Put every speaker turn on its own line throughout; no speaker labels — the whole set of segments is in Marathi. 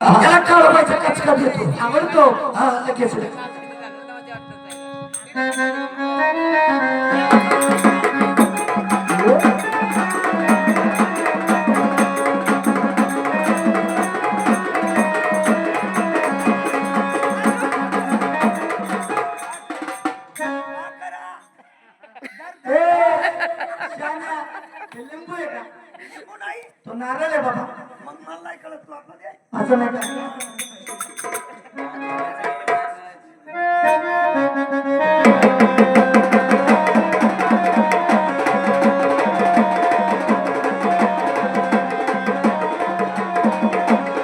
त्याला काळोबायचा कचका देतो.
आवडतो?
हा लगेच. ए, शान्या, हे लिंबू आहे का? तो नारळ आहे बाबा.
नाही कळत तू.
असं नाही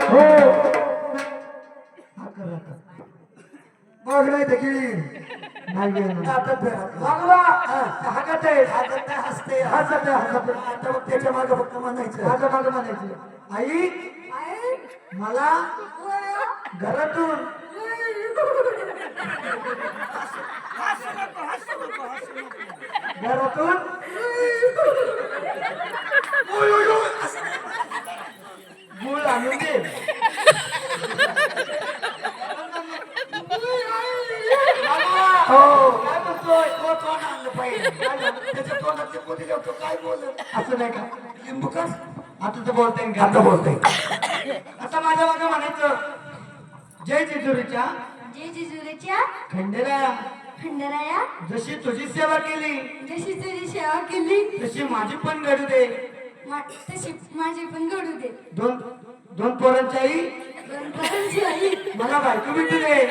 हो हा आता. बघ नाही ते किळी नाही गेलं. आता फेरा. वागवा. हा, हाकत आहे. हसते. हसत आहे, हसत आहे. आता बघ त्याच्या मागं फक्त म्हणायचं मागं म्हणायचं आई मला घरातून घरातून गुळ आणून दे. हो काय म्हणतोय? तो तोंड आणलं पाहिजे. काय झालं? त्याच्या पोती तो काय बोलत असं नाही का? लिंबू कस आता तर बोलताय आता बोलते. आता माझ्या मागे म्हणायचं. जय जेजुरीच्या
जे जिजुरीच्या
खंडेराया.
खंडराया.
जशी तुझी सेवा केली
जशी तुझी सेवा केली
तशी माझी पण घडू दे.
मा- तशी माझी पण घडू दे.
दोन दोन पोरांची आई.
दोन पोरांची आई.
मला बायको भेटू दे.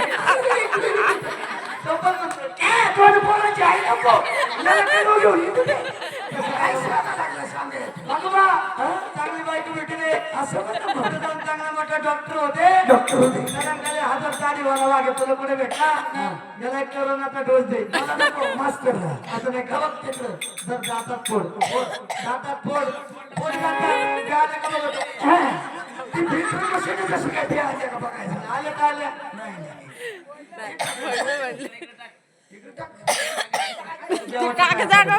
तो पण म्हणतो, "ए, दोन पोरांची आई नको. मला काय नको घेऊन येऊ दे." तसं काय सांगायला लागलं सांगायला. भगवा, हं? चांगली बायको भेटू दे. असं. जाऊन चांगला मोठा डॉक्टर होते. डॉक्टर होते त्याला हजार दाढीवाला वागे तुला कुठे भेटला. याला एक करोनाचा डोस दे मला नको मास्टर असं नाही का बघ तिकडं. जर दातात फोड. फोड, दातात फोड. फोड दातात गाणं का बघतो? ती भिंतर बसली कशी काय ते आले का बघायचं? आले का आल्या नाही नाही. चला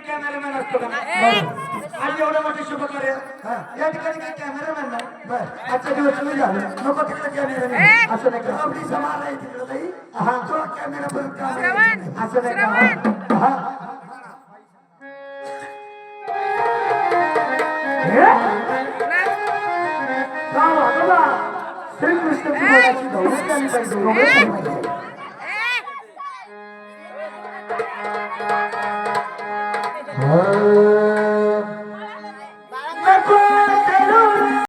कॅमेरामॅन असतो का? आज एवढं मोठे हा. या ठिकाणी काही कॅमेरामॅन नाही बरं आजचा दिवस तुम्ही झालं नको तिकडे कॅमेरामॅन असं नाही का आपली समाज आहे तिकडे हा तो कॅमेरा पर्यंत असं नाही का हे? श्रीकृष्णाची मुलाची गौरव झाली पाहिजे गौरव झाली पाहिजे. नको